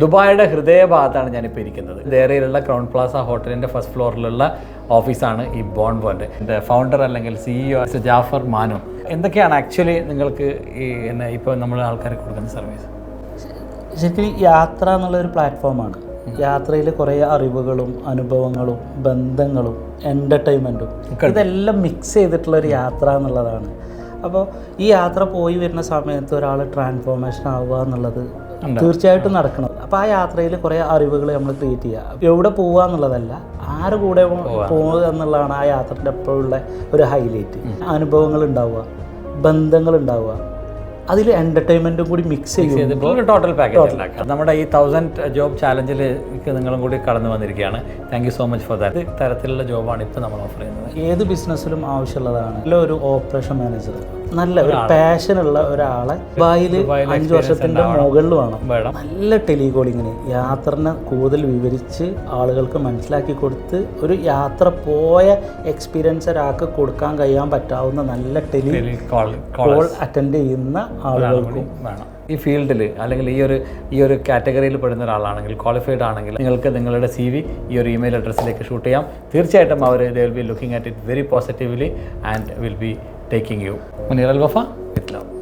ദുബായിയുടെ ഹൃദയഭാഗത്താണ് ഞാനിപ്പോൾ ഇരിക്കുന്നത്. ദേറയിലുള്ള ക്രൗൺ പ്ലാസ ഹോട്ടലിന്റെ ഫസ്റ്റ് ഫ്ലോറിലുള്ള ഓഫീസാണ് ഈ ബോൺ ബോന്റെ എന്റെ ഫൗണ്ടർ അല്ലെങ്കിൽ സിഇഒ സിഇഒ ജാഫർ മാനു. എന്തൊക്കെയാണ് ആക്ച്വലി നിങ്ങൾക്ക് ഈ എന്നെ ഇപ്പോൾ നമ്മൾ ആൾക്കാർക്ക് കൊടുക്കുന്ന സർവീസ് ശരിക്കും യാത്ര എന്നുള്ളൊരു പ്ലാറ്റ്ഫോമാണ് യാത്രയിൽ കുറേ അറിവുകളും അനുഭവങ്ങളും ബന്ധങ്ങളും എന്റർടൈൻമെന്റും ഇതെല്ലാം മിക്സ് ചെയ്തിട്ടുള്ള ഒരു യാത്ര എന്നുള്ളതാണ്. അപ്പോൾ ഈ യാത്ര പോയി വരുന്ന സമയത്ത് ഒരാൾ ട്രാൻസ്ഫോർമേഷൻ ആവുക എന്നുള്ളത് തീർച്ചയായിട്ടും നടക്കണം. അപ്പോൾ ആ യാത്രയിൽ കുറേ അറിവുകൾ നമ്മൾ ക്രിയേറ്റ് ചെയ്യുക എവിടെ പോവുക എന്നുള്ളതല്ല ആര് കൂടെ പോകുക എന്നുള്ളതാണ് ആ യാത്രയുടെ എപ്പോഴുള്ള ഒരു ഹൈലൈറ്റ് അനുഭവങ്ങൾ ഉണ്ടാവുക ബന്ധങ്ങൾ ഉണ്ടാവുക. അതിൽ എന്റർടൈൻമെന്റും കൂടി മിക്സ് ചെയ്യും ഒരു ടോട്ടൽ പാക്കേജ് നമ്മുടെ ഈ തൗസൻഡ് ജോബ് ചാലഞ്ചിലേക്ക് നിങ്ങളും കൂടി കടന്നു വന്നിരിക്കുകയാണ്. Thank you so much for that തരത്തിലുള്ള ജോബാണ് ഇപ്പോൾ നമ്മൾ ഓഫർ ചെയ്യുന്നത്. ഏത് ബിസിനസ്സിലും ആവശ്യമുള്ളതാണ്. ഒരു ഓപ്പറേഷൻ മാനേജർ നല്ല ഒരു പാഷനുള്ള ഒരാളെ ദുബായിൽ അഞ്ച് വർഷത്തിന്റെ മുകളിൽ വേണം. നല്ല ടെലികോളിങ്ങിന് യാത്രനെ കൂടുതൽ വിവരിച്ച് ആളുകൾക്ക് മനസ്സിലാക്കി കൊടുത്ത് ഒരു യാത്ര പോയ എക്സ്പീരിയൻസ് ഒരാൾക്ക് കൊടുക്കാൻ കഴിയാൻ പറ്റാവുന്ന നല്ല ടെലി കോൾ കോൾ അറ്റൻഡ് ചെയ്യുന്ന ആളുകൾക്കും വേണം. ഈ ഫീൽഡിൽ അല്ലെങ്കിൽ ഈ ഒരു ഈ ഒരു കാറ്റഗറിയിൽ പെടുന്ന ഒരാളാണെങ്കിൽ ക്വാളിഫൈഡ് ആണെങ്കിൽ നിങ്ങൾക്ക് നിങ്ങളുടെ സി വി ഈ ഒരു ഇമെയിൽ അഡ്രസ്സിലേക്ക് ഷൂട്ട് ചെയ്യാം. തീർച്ചയായിട്ടും അവർ they will be looking at it very positively and will be taking you. Munir Al Wafa, with love.